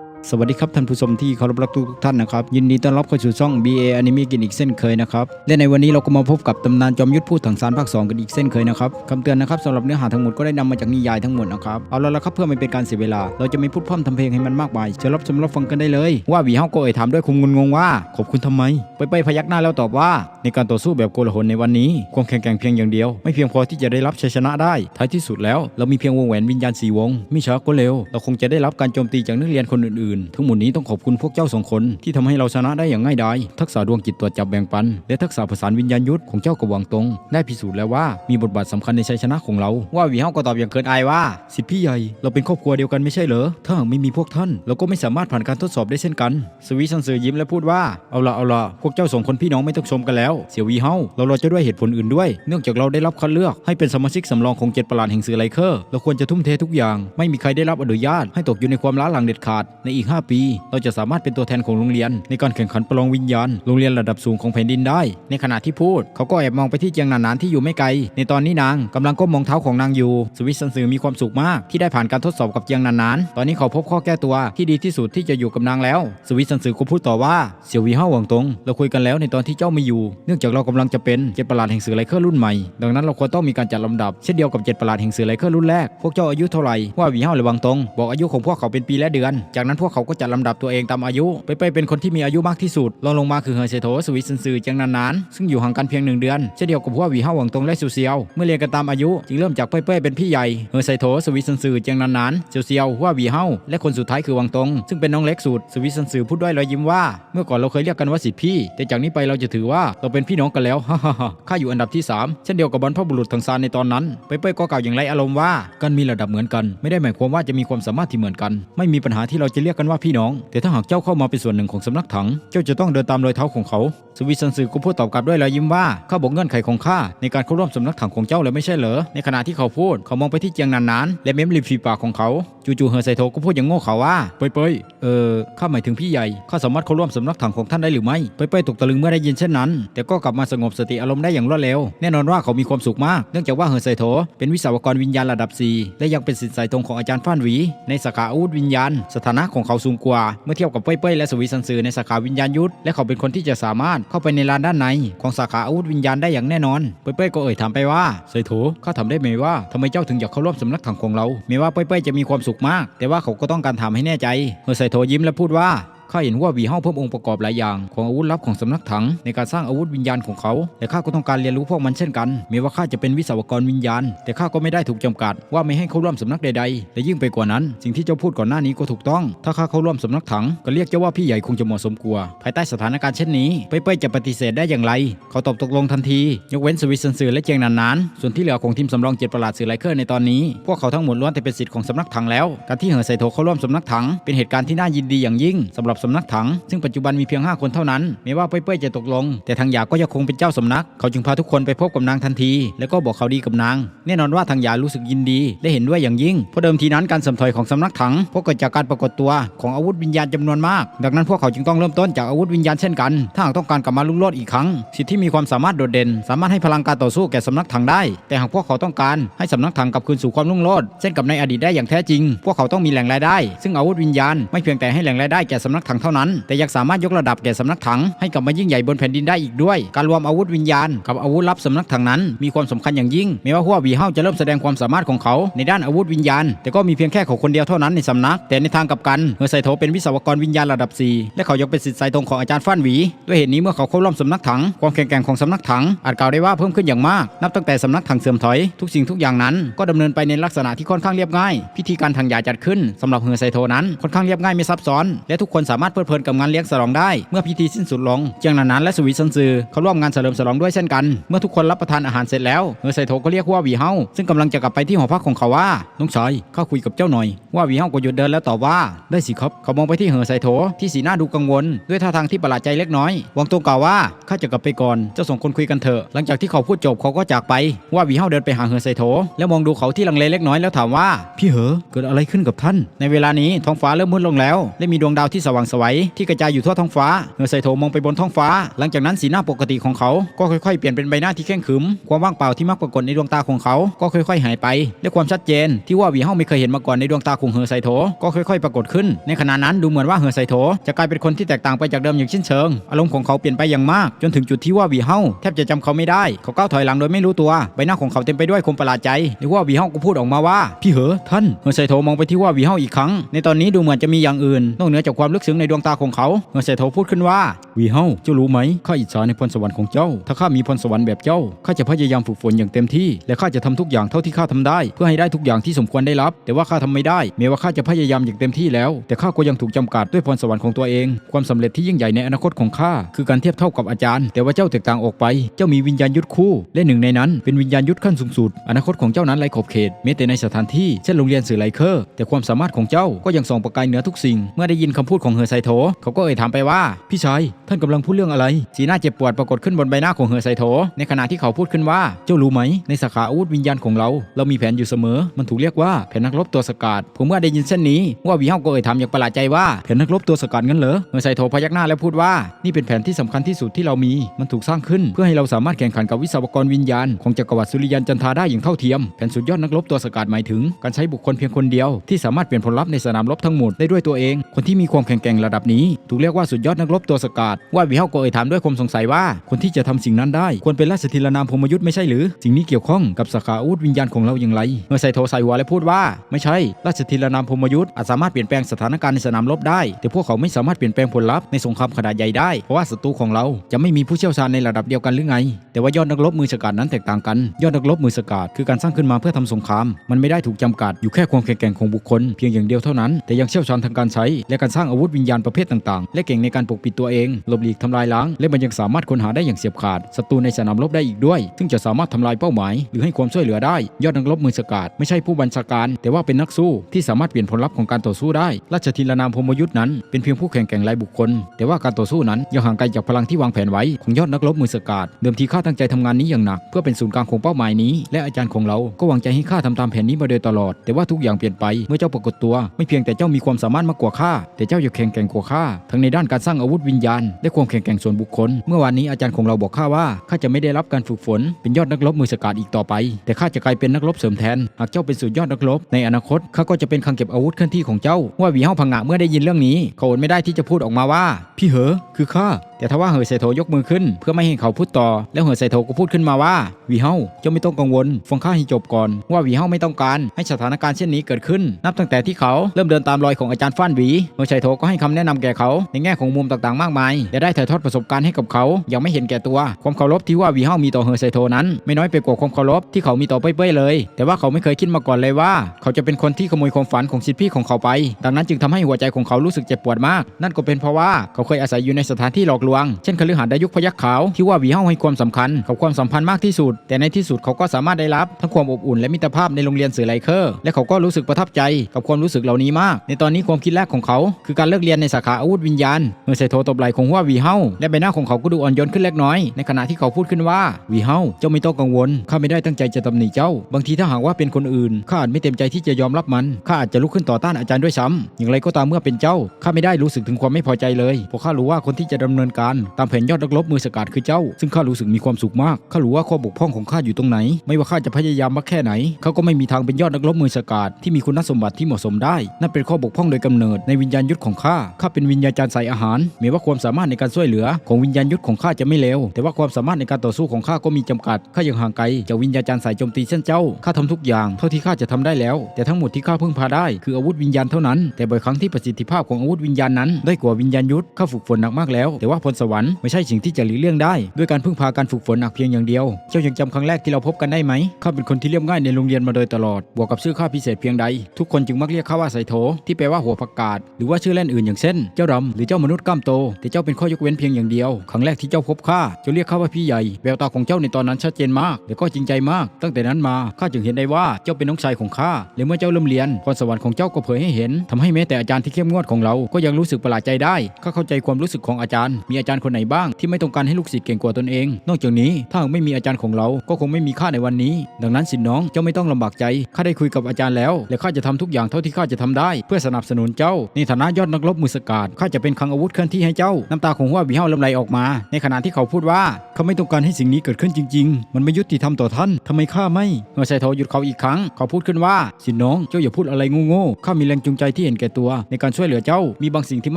you สวัสดีครับท่านผู้ชมที่เคารพรักทุกท่านนะครับยินดีต้อนรับเข้าสู่ช่อง BA Anime กินอีกเส้นเคยนะครับและในวันนี้เราก็มาพบกับตำนานจอมยุทธพูดถังสารภาค2กันอีกเส้นเคยนะครับคำเตือนนะครับสำหรับเนื้อหาทั้งหมดก็ได้นำมาจากนิยายทั้งหมดนะครับเอาละครับเพื่อไม่เป็นการเสียเวลา เราจะไม่พูดพร่ำทำเพลงให้มันมากมายเชิญรับชมรับฟังกันได้เลย ว่าวีเฮาก็เอ่ยถามด้วยคงงุนงงว่า ขอบคุณทำไม ไปไปพยักหน้าแล้วตอบว่า ในการต่อสู้แบบโกลาหลในวันนี้ความแข็งแกร่งเพียงอย่างเดียว ไม่เพียงพอที่จะได้รับชัยชนะได้ท้ายที่สุดแล้ว เรามีเพียงวงแหวนวิญญาณสีวงไม่ช้าก็เร็วเราคงจะได้รับการโจมตีจากนักเรียนคนอื่นๆทั้งหมดนี้ต้องขอบคุณพวกเจ้าสองคนที่ทำให้เราชนะได้อย่างง่ายดาย ทักษะดวงจิตตรวจจับแบ่งปัน และทักษะผสานวิญญาณยุทธของเจ้ากบวังตรงได้พิสูจน์แล้วว่ามีบทบาทสำคัญในชัยชนะของเรา ว่าวีเฮาก็ตอบอย่างเกินอายว่า สิทธิพี่ใหญ่ เราเป็นครอบครัวเดียวกันไม่ใช่เหรอ ถ้าหากไม่มีพวกท่าน เราก็ไม่สามารถผ่านการทดสอบได้เช่นกัน สวีซันเซอร์ยิ้มและพูดว่า เอาละเอาละพวกเจ้าสองคนพี่น้องไม่ต้องชมกันแล้ว เสี่ยววีเฮาเรารอจะด้วยเหตุผลอื่นด้วย เนื่องจากเราได้รับคัดเลือกให้เป็นสมาชิกสำรองของเจ็ดประหลาดแห่งสือไลเคอร์ เราควรจะทุ่มเททุกอย่าง ไม่มีใครได้รับอนุญาตให้ตกอยู่ในความล้าหลังเด็ดขาดในอีก 5 ปี เราจะสามารถเป็นตัวแทนของโรงเรียน ในการแข่งขันประลองวิญญาณโรงเรียนระดับสูงของแผ่นดินได้ ในขณะที่พูด เขาก็แอบมองไปที่เจียงหนานๆที่อยู่ไม่ไกล ในตอนนี้นางกำลังก้มมองเท้าของนางอยู่ สวิสซันซือมีความสุขมากที่ได้ผ่านการทดสอบกับเจียงนานๆตอนนี้เขาพบข้อแก้ตัวที่ดีที่สุดที่จะอยู่กับนางแล้ว สวิสซันซือก็พูดต่อว่าเสี่ยววีเฮาหวังตงเราคุยกันแล้วในตอนที่เจ้าไม่อยู่ เนื่องจากเรากำลังจะเป็นเจ็ดประหลาดแห่งสื่อไลเคอร์รุ่นใหม่ ดังนั้นเราควรต้องมีการจัดลำดับเช่นเดียวกับเจ็ดประหลาดแห่งสื่อไลเคอร์รุ่นแรก พวกเจ้าอายุเท่าไหร่ว่าวีเฮาหรือวังตงบอกอายุของพวกเขาเป็นปีและเดือน จากนั้นพวกเขาก็จัดลำดับตัวเองตามอายุไปไปเป็นคนที่มีอายุมากที่สุดรองลงมาคือเฮอเซโตสวิสซันซือเจียงนานๆซึ่งอยู่ห่างกันเพียงหนึ่งเดือนเช่นเดียวกับพวกวีเฮาหวังตงและซูเซียว เมื่อเรียนกันตามอายุจึงเริ่มจากเป้ยๆเป็นพี่ใหญ่เฮอไซโตสวิสซันซือเจียงนานๆซูเซียวว่าวีเฮาและคนสุดท้ายคือวังตง ซึ่งเป็นน้องเล็กสุดสวิสซันซือพูดด้วยรอยยิ้มว่า เมื่อก่อนเราเคยเรียกกันว่าสิทธิพี่ แต่จากนี้ไปเราจะถือว่าเราเป็นพี่น้องกันแล้วฮ่าฮ่าฮ่าข้าอยู่อันดับที่ 3 เช่นเดียวกับบรรพบุรุษทางซานในตอนนั้นเป้ยก็กล่าวอย่างไรอารมณ์ว่าการมีระดับเหมือนกัน ไม่ได้หมายความว่าจะมีความสามารถที่เหมือนกัน ไม่มีปัญหาที่เราจะเรียกกันว่าพี่น้อง แต่ถ้าหากเจ้าเข้ามาเป็นส่วนหนึ่งของสำนักถัง เจ้าจะต้องเดินตามรอยเท้าของเขา สวิสันซือก็พูดตอบกลับด้วยรอยยิ้มว่าข้าบอกเงื่อนไขของข้าในการเข้าร่วมสำนักถังของเจ้าเลยไม่ใช่เหรอ ในขณะที่เขาพูดเขามองไปที่เจียงนานๆและเม้มริมฝีปากของเขาจู่ๆเฮอไซโทก็พูดอย่างโง่เขาว่าเป้ยเออข้าหมายถึงพี่ใหญ่ข้าสามารถเข้าร่วมสำนักถังของท่านได้หรือไม่เป้ยตกตะลึงเมื่อได้ยินเช่นนั้น แต่ก็กลับมาสงบสติอารมณ์ได้อย่างรวดเร็วแน่นอนว่าเขามีความสุขมากเนื่องจากว่าเฮอไซโทเป็นวิศวกรวิญญาณระดับ4และยังเป็นศิษย์สายตรงของอาจารย์ฟ้านหวี ในสาขาอาวุธวิญญาณ สถานะของเขาสูงกว่า เมื่อเทียบกับเป้ยๆและสวีซันซือในสาขาวิญญาณยุทธและเขาเป็นคนที่จะสามารถเข้าไปในลานด้านในของสาขาอาวุธวิญญาณได้อย่างแน่นอน เป้ยๆก็เอ่ยถามไปว่าไซโถข้าถาได้ไหมว่าทำไมเจ้าถึงอยากเข้าร่วมสำนักถังของเราแม้ว่าเป้ยๆจะมีความสุขมาก แต่ว่าเขาก็ต้องการถาให้แน่ใจเมื่อไซโถยิ้มและพูดว่า ข้าเห็นว่าวีเฮาเพิ่มองค์ประกอบหลายอย่างของอาวุธลับของสำนักถังในการสร้างอาวุธวิญญาณของเขาและข้าก็ต้องการเรียนรู้พวกมันเช่นกันแม้ว่าข้าจะเป็นวิศวกรวิญญาณ แต่ข้าก็ไม่ได้ถูกจำกัดว่าไม่ให้เข้าร่วมสำนักใดๆ และยิ่งไปกว่านั้น สิ่งที่เจ้าพูดก่อนหน้านี้ก็ถูกต้อง ถ้าข้าเข้าร่วมสำนักถังก็เรียกเจ้าว่าพี่ใหญ่คงจะเหมาะสมกว่าภายใต้สถานการณ์เช่นนี้เป้ยๆจะปฏิเสธได้อย่างไร เขาตอบตกลงทันที ยกเว้นสวิสเซนซือและเจียงนานๆส่วนที่เหลือของทีมสำรองเจ็ดประหลาดสื่อไลเคอร์ในตอนนี้ พวกเขาทั้งหมดล้วนแต่เป็นสิทธิ์ของสำนักถังแล้ว การที่เหอไซโทเข้าร่วมสำนักถังเป็นเหตุการณ์ที่น่ายินดีอย่างยิ่งสำหรับสำนักถัง ซึ่งปัจจุบันมีเพียง 5 คนเท่านั้นแม้ว่าเป้ยๆจะตกลง แต่ทางหยาก็ยังคงเป็นเจ้าสำนัก เขาจึงพาทุกคนไปพบกับนางทันที แล้วก็บอกเขาวดีกับนาง แน่นอนว่าทางหยารู้สึกยินดีและเห็นด้วยอย่างยิ่งเพราะเดิมทีนั้นการสมถอยของสำนักถังพวกเกิดจากการปรากฏตัวของอาวุธวิญญาณจำนวนมาก ดังนั้นพวกเขาจึงต้องเริ่มต้นจากอาวุธวิญญาณเช่นกัน ถ้าหากต้องการกลับมาลุ่งโลดอีกครั้ง สิทธิ์ที่มีความสามารถโดดเด่น สามารถให้พลังการต่อสู้แก่สำนักถังได้ แต่หากพวกเขาต้องการให้สำนักถังกลับคืนสู่ความรุ่งโรจน์เช่นกับในอดีตได้อย่างแท้จริง พวกเขาต้องมีแหล่งรายได้ ซึ่งอาวุธวิญญาณไม่เพียงแต่ให้แหล่งรายได้แก่สำนักถังเท่านั้น แต่ยังสามารถยกระดับแก่สำนักถังให้กลับมายิ่งใหญ่บนแผ่นดินได้อีกด้วย การรวมอาวุธวิญญาณกับอาวุธลับสำนักถังนั้น มีความสำคัญอย่างยิ่งแม้ว่าหัววีเฮาจะเริ่มแสดงความสามารถของเขาในด้านอาวุธวิญญาณ แต่ก็มีเพียงแค่เขาคนเดียวเท่านั้นในสำนัก แต่ในทางกลับกันเฮอไซโทเป็นวิศวกรวิญญาณระดับ 4 และเขายังเป็นศิษย์สายตรงของอาจารย์ฟ้านหวีด้วยเหตุนี้เมื่อเขาเข้าร่วมสำนักถังความแข็งแกร่งของสำนักถังอาจกล่าวได้ว่าเพิ่มขึ้นอย่างมาก นับตั้งแต่สำนักถังเสื่อมถอยทุกสิ่งทุกอย่างนั้นก็ดำเนินไปในลักษณะที่ค่อนข้างเรียบง่าย พิธีการทางยาจัดขึ้นสำหรับเฮอไซโทนั้นค่อนข้างเรียบง่ายไม่ซับซ้อน และทุกคนสาามารถเพลิดเพลินกับงานเลี้ยงฉลองได้ เมื่อพิธีสิ้นสุดลงเจียงนานๆและสวีซันซือเขาร่วมงานเฉลิมฉลองด้วยเช่นกัน เมื่อทุกคนรับประทานอาหารเสร็จแล้วเฮอไซโทก็เรียกว่าวีเฮาซึ่งกำลังจะกลับไปที่หอพักของเขาว่าน้องชายข้าคุยกับเจ้าหน่อย ว่าวีเฮาก็หยุดเดินแล้วตอบว่าได้สิครับเขามองไปที่เฮอไซโทที่สีหน้าดูกังวล ด้วยท่าทางที่ประหลาดใจเล็กน้อยวังตรงกล่าวว่าข้าจะกลับไปก่อนเจ้าสองคนคุยกันเถอะหลังจากที่เขาพูดจบเขาก็จากไป ว่าวีเฮาเดินไปหาเฮอไซโทแล้วมองดูเขาที่ลังเลเล็กน้อยแล้วถามว่า พี่เหอเกิดอะไรขึ้นกับท่าน ในเวลานี้ท้องฟ้าเริ่มมืดลงแล้วและมีดวงดาวที่สว่างสวัยที่กระจายอยู่ทั่วท้องฟ้าเฮอไซโถมองไปบนท้องฟ้า หลังจากนั้นสีหน้าปกติของเขาก็ค่อยๆเปลี่ยนเป็นใบหน้าที่แข็งขึม ความว่างเปล่าที่มักปรากฏในดวงตาของเขาก็ค่อยๆหายไปและความชัดเจน ที่ว่าวีเฮาไม่เคยเห็นมาก่อนในดวงตาของเฮอไซโถก็ค่อยๆ ปรากฏขึ้น ในขณะนั้นดูเหมือนว่าเฮอไซโถจะกลายเป็นคนที่แตกต่างไปจากเดิมอย่างสิ้นเชิง อารมณ์ของเขาเปลี่ยนไปอย่างมาก จนถึงจุดที่ว่าวีเฮาแทบจะจำเขาไม่ได้ เขาก้าวถอยหลังโดยไม่รู้ตัวใบหน้าของเขาเต็มไปด้วยความประหลาดใจหรือว่าวีเฮาก็พูดออกมาว่าพี่เหอท่านเฮอไซโถมองไปที่ว่าวีเฮาอีกครั้ง ในตอนนี้ดูเหมือนจะมีอย่างอื่นนอกเหนือจากความลึกซึ้งในดวงตาของเขาเฮอไซโถพูดขึ้นว่าวีเฮาเจ้ารู้ไหมข้าอิจฉาในพรสวรรค์ของเจ้า ถ้าข้ามีพรสวรรค์แบบเจ้าข้าจะพยายามฝึกฝนอย่างเต็มที่ และข้าจะทำทุกอย่างเท่าที่ข้าทำได้ เพื่อให้ได้ทุกอย่างที่สมควรได้รับ แต่ว่าข้าทำไม่ได้แม้ว่าข้าจะพยายามอย่างเต็มที่แล้ว แต่ข้าก็ยังถูกจำกัดด้วยพรสวรรค์ของตัวเอง ความสำเร็จที่ยิ่งใหญ่ในอนาคตของข้าคือการเทียบเท่ากับอาจารย์ แต่ว่าเจ้าแตกต่างออกไป เจ้ามีวิญญาณยุทธคู่ และหนึ่งในนั้นเป็นวิญญาณยุทธขั้นสูงสุด อนาคตของเจ้านั้นไร้ขอบเขตแม้แต่ในสถานที่เช่นโรงเรียนสื่อไลเคอร์แต่ความสามารถของเจ้าก็ยังส่องประกายเหนือทุกสิ่งเมื่อได้ยินคำพูดของเฮอไซโถเขาก็เอ่ยถามไปว่า พี่ชายท่านกำลังพูดเรื่องอะไร สีหน้าเจ็บปวดปรากฏขึ้นบนใบหน้าของเฮอไซโถในขณะที่เขาพูดขึ้นว่าเจ้ารู้ไหม ในสาขาอาวุธวิญญาณของเรา เรามีแผนอยู่เสมอ มันถูกเรียกว่าแผนนักรบตัวสกัดผมเมื่อได้ยินเช่นนี้ว่าวีเฮาก็เอ่ยถามอย่างประหลาดใจว่าแผนนักรบตัวสกัดงั้นเหรอเฮอไซโถพยักหน้าแล้วพูดว่านี่เป็นแผนที่สำคัญที่สุดที่เรามี มันถูกสร้างขึ้น เพื่อให้เราสามารถแข่งขันกับวิศวกรวิญญาณของจักรวรรดิสุริยันจันทาได้อย่างเท่าเทียมแผนสุดยอดนักรบตัวสกัดหมายถึง การใช้บุคคลเพียงคนเดียวที่สามารถเปลี่ยนผลลัพธ์ในสนามรบทั้งหมดได้ด้วยตัวเอง คนที่มีความแข็งแกร่งระดับนี้ ถูกเรียกว่าสุดยอดนักรบตัวสกัดว่าวีเฮาก็เอ่ยถามด้วยความสงสัยว่า คนที่จะทำสิ่งนั้นได้ ควรเป็นราชธิรนามพรมยุทธ์ไม่ใช่หรือ สิ่งนี้เกี่ยวข้องกับสาขาอาวุธวิญญาณของเราอย่างไร เมื่อไซโทใส่หัวและพูดว่า ไม่ใช่ ราชธิรนามพรมยุทธ์อาจสามารถเปลี่ยนแปลงสถานการณ์ในสนามรบได้ แต่พวกเขาไม่สามารถเปลี่ยนแปลงผลลัพธ์ในสงครามขนาดใหญ่ได้เพราะว่าศัตรูของเราจะไม่มีผู้เชี่ยวชาญในระดับเดียวกันหรือไง แต่ว่ายอดนักรบมือสกัดนั้นแตกต่างกัน ยอดนักรบมือสกัดคือการสร้างขึ้นมาเพื่อทำสงคราม มันไม่ได้ถูกจำกัดอยู่แค่ความแข็งแกร่งของบุคคลเพียงอย่างเดียวเท่านั้น แต่ยังเชี่ยวชาญทางการใช้และการสร้างอาวุธวิญญาณประเภทต่างๆ และเก่งในการปกปิดตัวเองหลบหลีกทำลายล้าง และมันยังสามารถค้นหาได้อย่างเฉียบขาดศัตรูในสนามรบได้อีกด้วย ซึ่งจะสามารถทำลายเป้าหมาย หรือให้ความช่วยเหลือได้ ยอดนักรบมือสกัดไม่ใช่ผู้บัญชาการ แต่ว่าเป็นนักสู้ที่สามารถเปลี่ยนผลลัพธ์ของการต่อสู้ได้ ราชธิรนามพรหมยุทธ์นั้นเป็นเพียงผู้แข่งแกร่งรายบุคคล แต่ว่าการต่อสู้นั้นยังห่างไกลจากพลังที่วางแผนไว้ของยอดนักรบมือสกัดเดิมทีข้าตั้งใจทำงานนี้อย่างหนักเพื่อเป็นศูนย์กลางของเป้าหมายนี้ และอาจารย์ของเราก็วังใจให้ข้าทำตามแผนนี้มาโดยตลอด แต่ว่าทุกอย่างเปลี่ยนไปเมื่อเจ้าปรากฏตัว ไม่เพียงแต่เจ้ามีความสามารถมากกว่าข้าแต่เจ้ายังแข็งแกร่งกว่าข้าทั้งในด้านการสร้างอาวุธวิญญาณ และความแข็งแกร่งส่วนบุคคล เมื่อวานนี้อาจารย์ของเราบอกข้าว่าข้าจะไม่ได้รับการฝึกฝน เป็นยอดนักรบมือสกัดอีกต่อไป แต่ข้าจะกลายเป็นนักรบเสริมแทน หากเจ้าเป็นสุดยอดนักรบในอนาคตข้าก็จะเป็นคลังเก็บอาวุธเคลื่อนที่ของเจ้า ว่าวีเฮาพังงะเมื่อได้ยินเรื่องนี้เขาอดไม่ได้ที่จะพูดออกมาว่า พี่เหอคือข้าแต่ทว่าเหอไซโทยกมือขึ้น เพื่อไม่ให้เขาพูดต่อ แล้วเหอไซโทก็พูดขึ้นมาว่าวีเฮาเจ้าไม่ต้องกังวลฟังข้าให้จบก่อน ว่าวีเฮาไม่ต้องการให้สถานการณ์เช่นนี้เกิดขึ้น นับตั้งแต่ที่เขาเริ่มเดินตามรอยของอาจารย์ฟ้านหวีเหอไซโทก็ให้คำแนะนำแก่เขาในแง่ของมุมต่างๆมากมายและได้ถ่ายทอดประสบการณ์ให้กับเขาอย่างไม่เห็นแก่ตัว ความเคารพที่ว่าวีเฮามีต่อเหอร์ไซโทนั้น ไม่น้อยไปกว่าความเคารพที่เขามีต่อเป้ยๆเลย แต่ว่าเขาไม่เคยคิดมาก่อนเลยว่า เขาจะเป็นคนที่ขโมยความฝันของสิทธิพี่ของเขาไป ดังนั้นจึงทำให้หัวใจของเขารู้สึกเจ็บปวดมาก นั่นก็เป็นเพราะว่าเขาเคยอาศัยอยู่ในสถานที่หลอกลวง เช่นคฤหาสน์ดายุคพยัคฆ์ขาวที่ว่าวีเฮาให้ความสำคัญกับความสัมพันธ์มากที่สุด แต่ในที่สุดเขาก็สามารถได้รับทั้งความอบอุ่นและมิตรภาพในโรงเรียนสื่อไลเคอร์และเขาก็รู้สึกประทับใจกับความรู้สึกเหล่านี้มาก ในตอนนี้ความคิดแรกของเขาคือการเลิกเรียนในสาขาอาวุธวิญญาณเมื่อใส่โทตบไหล่ของว่าวีเฮาและใบหน้าของเขาก็ดูอ่อนโยนขึ้นเล็กน้อยในขณะที่เขาพูดขึ้นว่าวีเฮาเจ้าไม่ต้องกังวลข้าไม่ได้ตั้งใจจะตำหนิเจ้า บางทีถ้าหากว่าเป็นคนอื่นข้าอาจไม่เต็มใจที่จะยอมรับมันข้าอาจจะลุกขึ้นต่อต้านอาจารย์ด้วยซ้ำอย่างไรก็ตามเมื่อเป็นเจ้าข้าไม่ได้รู้สึกถึงความไม่พอใจเลยเพราะข้ารู้ว่าคนที่จะดำเนินการ ตามแผนยอดนักรบมือสกัดคือเจ้า ซึ่งข้ารู้สึกมีความสุขมากข้ารู้ว่าข้อบกพร่องของข้าอยู่ตรงไหน ไม่ว่าข้าจะพยายามมากแค่ไหนเขาก็ไม่มีทางเป็นยอดนักรบมือสกัดที่มีคุณสมบัติที่เหมาะสมได้ นั่นเป็นข้อบกพร่องโดยกำเนิดในวิญญาณยุทธของข้าข้าเป็นวิญญาจารย์ใส่อาหารแม้ว่าความสามารถในการช่วยเหลือของวิญญาณยุทธของข้าจะไม่เลวแต่ว่าความสามารถในการต่อสู้ของข้าก็มีจำกัดข้ายังห่างไกลจากวิญญาจารย์สายโจมตีเช่นเจ้าข้าทำทุกอย่างเท่าที่ข้าจะทำได้แล้ว แต่ทั้งหมดที่ข้าพึ่งพาได้คืออาวุธวิญญาณเท่านั้น แต่บ่อยครั้งที่ประสิทธิภาพของอาวุธวิญญาณนั้นด้อยกว่าวิญญาณยุทธข้าฝึกฝนหนักมากแล้ว แต่ว่าพรสวรรค์ไม่ใช่สิ่งที่จะหลีกเลี่ยงได้ ด้วยการพึ่งพาการฝึกฝนหนักเพียงอย่างเดียว เจ้ายังจำครั้งแรกที่เราพบกันได้ไหมข้าเป็นคนที่เรียบง่ายในโรงเรียนมาโดยตลอดบวกกับชื่อข้าพิเศษเพียงใด ทุกคนจึงมักเรียกข้าว่าไซโถที่แปลว่าหัวผักกาดหรือว่าชื่อเล่นอื่นอย่างเช่น เจ้าดำหรือเจ้ามนุษย์กล้ามโต แต่เจ้าเป็นข้อยกเว้นเพียงอย่างเดียว ครั้งแรกที่เจ้าพบข้าเจ้าเรียกข้าว่าพี่ใหญ่แววตาของเจ้าในตอนนั้นชัดเจนมากและก็จริงใจมาก ตั้งแต่นั้นมาข้าจึงเห็นได้ว่าเจ้าเป็นน้องชายของข้าและเมื่อเจ้าเริ่มเรียนพรสวรรค์ของเจ้าก็เผยให้เห็นทำให้แม้แต่อาจารย์ที่เข้มงวดของเราก็ยังรู้สึกประหลาดใจได้ข้าเข้าใจความรู้สึกของอาจารย์ มีอาจารย์คนไหนบ้างที่ไม่ต้องการให้ลูกศิษย์เก่งกว่าตนเอง นอกจากนี้ถ้าไม่มีอาจารย์ของเราก็คงไม่มีข้าในวันนี้ ดังนั้นสินน้องเจ้าไม่ต้องลำบากใจข้าได้คุยกับอาจารย์แล้ว และข้าจะทำทุกอย่างเท่าที่ข้าจะทำได้ เพื่อสนับสนุนเจ้าในฐานะยอดนักรบมือสกัดข้าจะเป็นคลังอาวุธเคลื่อนที่ให้เจ้า น้ำตาของหัววีเฮาลำไหลออกมา ในขณะที่เขาพูดว่าเขาไม่ต้องการให้สิ่งนี้เกิดขึ้นจริง ๆ มันไม่ยุติธรรมต่อท่านทำไมข้าไม่เฮอร์ไซโทหยุดเขาอีกครั้ง เขาพูดขึ้นว่า สินน้องเจ้าอย่าพูดอะไรโง่ๆข้ามีแรงจูงใจที่เห็นแก่ตัว ในการช่วยเหลือเจ้า มีบางสิ่งที่ไ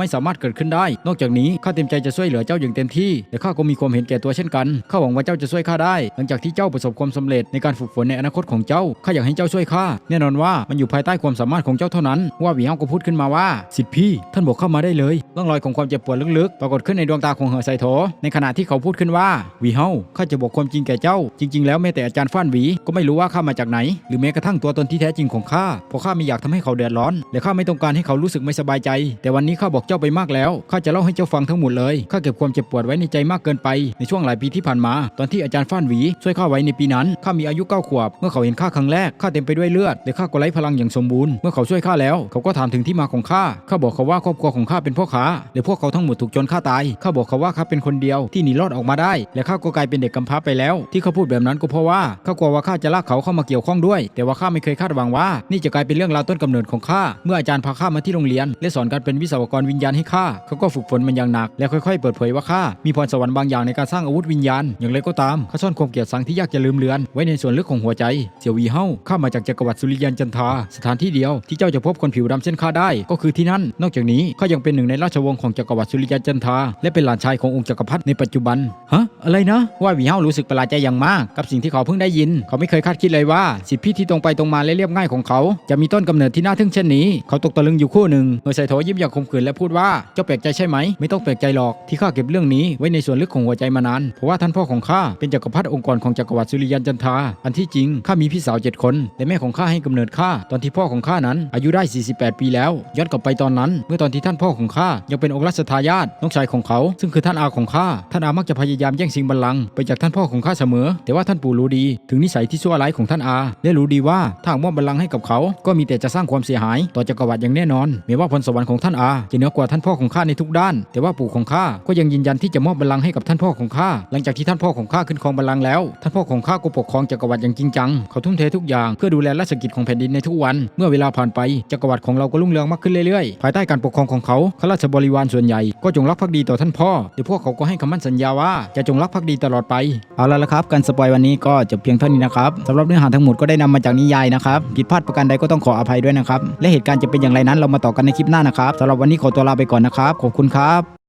ม่สามารถเกิดขึ้นได้ นอกจากนี้ข้าเต็มใจจะช่วยเหลือเจ้าอย่างเต็มที่ แต่ข้าก็มีความเห็นแก่ตัวเช่นกันข้าหวังว่าเจ้าจะช่วยข้าได้ หลังจากที่เจ้าประสบความสำเร็จในการฝึกฝนในอนาคตของเจ้าข้าอยากให้เจ้าช่วยข้าแน่นอนว่ามันอยู่ภายใต้ความสามารถของเจ้าเท่านั้นว่าวีเฮาก็พูดขึ้นมาว่าสิทธิพี่ท่านบอกเข้ามาได้เลยร่องรอยของความเจ็บปวดลึกๆ ปรากฏขึ้นในดวงตาของเหอไซโถในขณะที่เขาพูดขึ้นว่าวีเฮาข้าจะบอกความจริงแก่เจ้า จริง ๆ แล้วแม้แต่อาจารย์ฟ้านหวีก็ไม่รู้ว่าข้ามาจากไหน หรือแม้กระทั่งตัวตนที่แท้จริงของข้าเพราะข้าไม่อยากทำให้เขาเดือดร้อนและข้าไม่ต้องการให้เขารู้สึกไม่สบายใจ แต่วันนี้ข้าบอกเจ้าไปมากแล้วข้าจะเล่าให้เจ้าฟังทั้งหมดเลยข้าเก็บความเจ็บปวดไว้ในใจมากเกินไปในช่วงหลายปีที่ผ่านมา ตอนที่อาจารย์ฟ้านหวีช่วยข้าไว้ในปีนั้นข้ามีอายุเก้าขวบ เมื่อเขาเห็นข้าครั้งแรกข้าเต็มไปด้วยเลือดและข้าก็ไร้พลังอย่างสมบูรณ์เมื่อเขาช่วยข้าแล้ว เขาก็ถามถึงที่มาของข้าข้าบอกเขาว่าครอบครัวของข้าเป็นพ่อค้าและพวกเขาทั้งหมดถูกจนฆ่าตายข้าบอกเขาว่าข้าเป็นคนเดียวที่หนีรอดออกมาได้ และข้าก็กลายเป็นเด็กกำพร้าไปแล้ว ที่เขาพูดแบบนั้นก็เพราะว่าข้ากลัวว่าข้าจะลากเขาเข้ามาเกี่ยวข้องด้วย แต่ว่าข้าไม่เคยคาดหวังว่า นี่จะกลายเป็นเรื่องราวต้นกำเนิดของข้าเมื่ออาจารย์พาข้ามาที่โรงเรียน และสอนการเป็นวิศวกรวิญญาณให้ข้าเขาก็ฝึกฝนมันอย่างหนัก และค่อยๆ เปิดเผยว่าข้ามีพรสวรรค์บางอย่างในการสร้างอาวุธวิญญาณ อย่างไรก็ตามข้าซ่อนความเกลียดชังที่ยากจะลืมเลือนไว้ในส่วนลึกของหัวใจเสี่ยววีเฮาข้ามาจากจักรวรรดิสุริยันจันทาสถานที่เดียวที่เจ้าจะพบคนผิวดำเช่นข้าได้ ก็คือที่นั่น นอกจากนี้ข้ายังเป็นหนึ่งในราชวงศ์ของจักรวรรดิสุริยันจันทราและเป็นหลานชายขององค์จักรพรรดิในปัจจุบันฮะอะไรนะว่าหวีเฮารู้สึกประหลาดใจอย่างมากกับสิ่งที่เขาเพิ่งได้ยิน เขาไม่เคยคาดคิดเลยว่าสิทธิพี่ที่ตรงไปตรงมาและเรียบง่ายของเขา จะมีต้นกำเนิดที่น่าทึ่งเช่นนี้ เขาตกตะลึงอยู่คู่หนึ่งเมื่อไซโถยิ้มอย่างคมขื่นและพูดว่าเจ้าแปลกใจใช่ไหม ไม่ต้องแปลกใจหรอกที่ข้าเก็บเรื่องนี้ไว้ในส่วนลึกของหัวใจมานานเพราะว่าท่านพ่อของข้าเป็นจักรพรรดิองค์กรของจักรวรรดิสุริยันจันทราอันที่จริงข้ามีพี่สาวเจ็ดคนและแม่ของข้าให้กำเนิดข้าตอนที่พ่อของข้านั้นอายุได้ 48 ปีแล้วย้อนกลับไปตอนนั้น เมื่อตอนที่ท่านพ่อของข้ายังเป็นองค์รัชทายาทน้องชายของเขา ซึ่งคือท่านอาของข้าท่านอามักจะพยายามแย่งชิงบัลลังก์ไปจากท่านพ่อของข้าเสมอ แต่ว่าท่านปู่รู้ดีถึงนิสัยที่ชั่วร้ายของท่านอา และรู้ดีว่าถ้ามอบบัลลังก์ให้กับเขา ก็มีแต่จะสร้างความเสียหาย ต่อจักรวรรดิอย่างแน่นอนแม้ว่าพรสวรรค์ของท่านอาจะเหนือกว่าท่านพ่อของข้าในทุกด้าน แต่ว่าปู่ของข้าก็ยังยืนยันที่จะมอบบัลลังก์ให้กับท่านพ่อของข้าหลังจากที่ท่านพ่อของข้าขึ้นครองบัลลังก์แล้ว ท่านพ่อของข้าก็ปกครองจักรวรรดิอย่างจริงจังเขาทุ่มเททุกอย่างเพื่อดูแลราชกิจของแผ่นดินในทุกวัน เมื่อเวลาผ่านไปจักรวรรดิของเราก็รุ่งเรืองมากขึ้นเรื่อยๆภายใต้การปกครองของเขาข้าราชบริวารส่วนใหญ่ก็จงรักภักดีต่อท่านพ่อแต่พวกเขาก็ให้คำมั่นสัญญาว่าจะจงรักภักดีตลอดไป เอาละละครับ การสปอยวันนี้ก็จบเพียงเท่านี้นะครับสำหรับเนื้อหาทั้งหมดก็ได้นำมาจากนิยายนะครับผิดพลาดประการใดก็ต้องขออภัยด้วยนะครับและเหตุการณ์จะเป็นอย่างไรนั้นเรามาต่อกันในคลิปหน้านะครับสำหรับวันนี้ขอตัวลาไปก่อนนะครับขอบคุณครับ